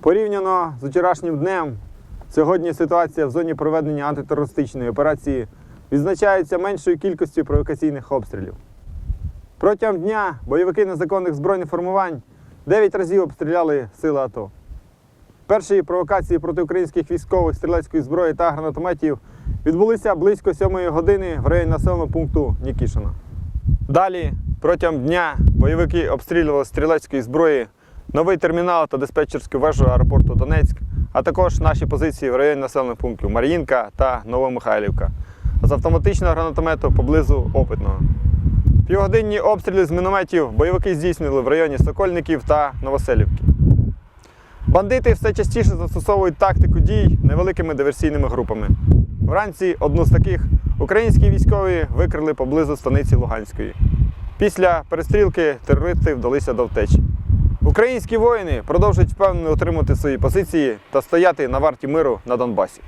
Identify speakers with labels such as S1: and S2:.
S1: Порівняно з вчорашнім днем, сьогодні ситуація в зоні проведення антитерористичної операції відзначається меншою кількістю провокаційних обстрілів. Протягом дня бойовики незаконних збройних формувань 9 разів обстріляли сили АТО. Перші провокації проти українських військових стрілецької зброї та гранатометів відбулися близько 7 години в районі населеного пункту Нікішина. Далі, протягом дня, бойовики обстрілювали стрілецької зброї новий термінал та диспетчерську вежу аеропорту Донецьк, а також наші позиції в районі населених пунктів Мар'їнка та Новомихайлівка з автоматичного гранатомету поблизу Опитного. Півгодинні обстріли з мінометів бойовики здійснили в районі Сокольників та Новоселівки. Бандити все частіше застосовують тактику дій невеликими диверсійними групами. Вранці одну з таких українські військові викрили поблизу станиці Луганської. Після перестрілки терористи вдалися до втечі. Українські воїни продовжують впевнено отримувати свої позиції та стояти на варті миру на Донбасі.